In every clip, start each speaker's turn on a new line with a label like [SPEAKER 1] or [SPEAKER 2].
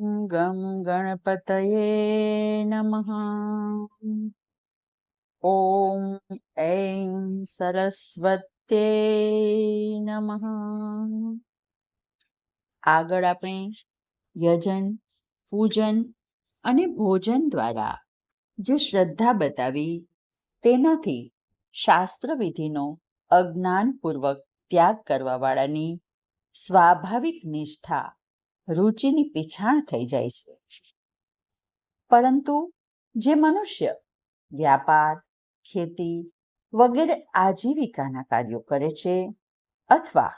[SPEAKER 1] ગમ ગણપતયે નમઃ ઓમ ઐં સરસ્વત્યે નમઃ આગળ આપણે યજન, પૂજન અને ભોજન દ્વારા જે શ્રદ્ધા બતાવી, તેનાથી શાસ્ત્ર વિધિનો અજ્ઞાનપૂર્વક ત્યાગ કરવાવાળાની સ્વાભાવિક નિષ્ઠા રુચિની પીછાણ થઈ જાય છે. પરંતુ જે મનુષ્ય વ્યાપાર, ખેતી વગેરે આજીવિકાના કાર્યો કરે છે અથવા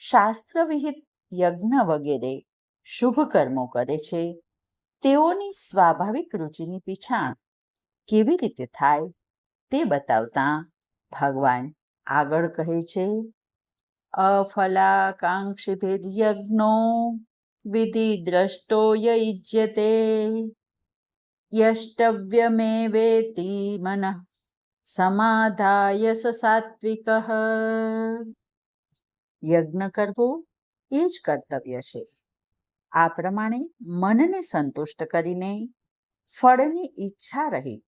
[SPEAKER 1] શાસ્ત્ર વિહિત યજ્ઞ વગેરે શુભ કર્મો કરે છે, તેઓની સ્વાભાવિક રુચિની પીછાણ કેવી રીતે થાય તે બતાવતા ભગવાન આગળ કહે છે અફલાકાંક્ષિભેદ યજ્ઞો વિધિ દ્રષ્ટો યુજ્યતે યષ્ટવ્યમેવેતિ મનઃ સમાધાય સ સાત્વિક યજ્ઞ કરવો એ જ કર્તવ્ય છે આ પ્રમાણે મનને સંતુષ્ટ કરીને ફળની ઈચ્છા રહી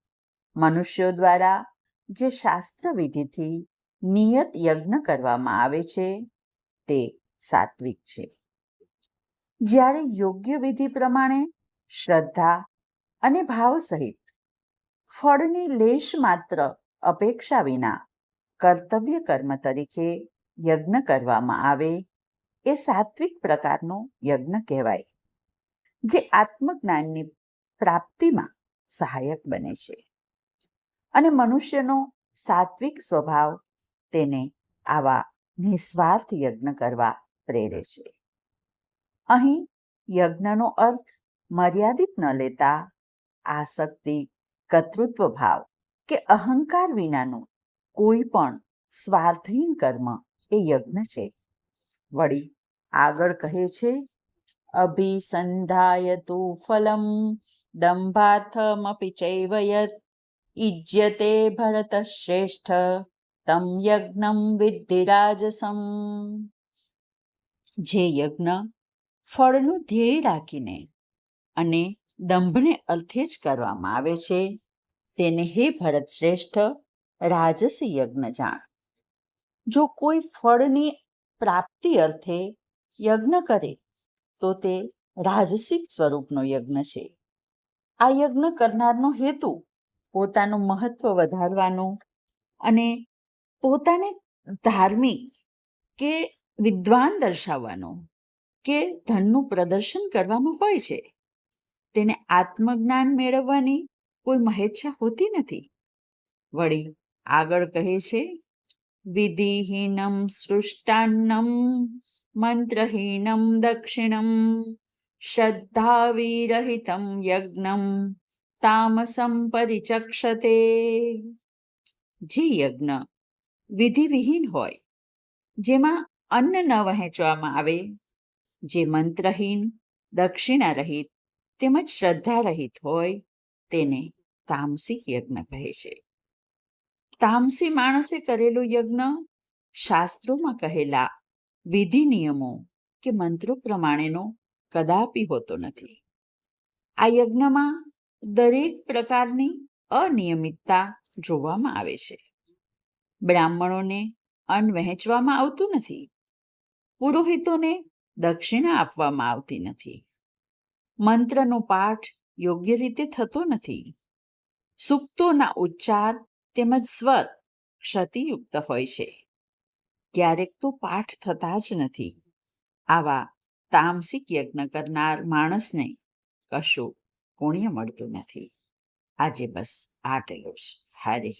[SPEAKER 1] મનુષ્યો દ્વારા જે શાસ્ત્ર વિધિથી નિયત યજ્ઞ કરવામાં આવે છે તે સાત્વિક છે જ્યારે યોગ્ય વિધિ પ્રમાણે, શ્રદ્ધા અને ભાવ સહિત ફળની લેશ માત્ર અપેક્ષા વિના કર્તવ્ય કર્મ તરીકે યજ્ઞ કરવામાં આવે, એ સાત્વિક પ્રકારનો યજ્ઞ કહેવાય, જે આત્મજ્ઞાનની પ્રાપ્તિમાં સહાયક બને છે. અને મનુષ્યનો સાત્વિક સ્વભાવ તેને આવા નિસ્વાર્થ યજ્ઞ કરવા પ્રેરે છે. અહીં યજ્ઞનો અર્થ મર્યાદિત ન લેતા, આસક્તિ કર્તૃત્વ ભાવ કે અહંકાર વિનાનું કોઈ પણ સ્વાર્થહીન કર્મ એ યજ્ઞ છે. વળી આગળ કહે છે, અભિસંધાયતુ ફલમ દંભાર્થમપી ચૈવયત ઇજ્યતે ભરત શ્રેષ્ઠ તમ યજ્ઞમ વિદ્ધિરાજસમ જે યજ્ઞ ફળનું ધ્યેય રાખીને અને દંભને અર્થે જ કરવામાં આવે છે. તેને હે ભરત શ્રેષ્ઠ, રાજસી યજ્ઞ જાણ. જો કોઈ ફળની પ્રાપ્તિ અર્થે યજ્ઞ કરે, તો તે રાજસિક સ્વરૂપનો યજ્ઞ છે. આ યજ્ઞ કરનારનો હેતુ પોતાનું મહત્વ વધારવાનો અને પોતાને ધાર્મિક કે વિદ્વાન દર્શાવવાનો કે ધનનું પ્રદર્શન કરવાનું હોય છે? તેને આત્મજ્ઞાન મેળવવાની કોઈ મહેચ્છા હોતી નથી? વળી આગળ કહે છે, વિધિહીનમ સૃષ્ટાન્નમ, મંત્રહીનમ દક્ષિણમ, શ્રદ્ધાવિરહિતમ યજ્ઞમ, તામસમ પરિચક્ષતે. જે યજ્ઞ વિધિવિહીન હોય, જેમાં અન્ન ન વહેંચવામાં આવે જે મંત્રહીન દક્ષિણા રહિત તેમજ શ્રદ્ધા રહિત હોય તેને તામસિક યજ્ઞ કહે છે. તામસી માણસે કરેલું યજ્ઞ શાસ્ત્રોમાં કહેલા વિધિ નિયમો કે મંત્રો પ્રમાણેનો કદાપી હોતો નથી. આ યજ્ઞમાં દરેક પ્રકારની અનિયમિતતા જોવામાં આવે છે. બ્રાહ્મણોને અન્ન વહેંચવામાં આવતું નથી. પુરોહિતોને દક્ષિણા આપવામાં આવતી નથી. મંત્રનો પાઠ યોગ્ય રીતે થતો નથી. સૂક્તોના ઉચ્ચાર તેમજ સ્વર ક્ષતિયુક્ત હોય છે. ક્યારેક તો પાઠ થતા જ નથી. આવા તામસિક યજ્ઞ કરનાર માણસને કશું પુણ્ય મળતું નથી. આજે બસ આટલું જ. હરિ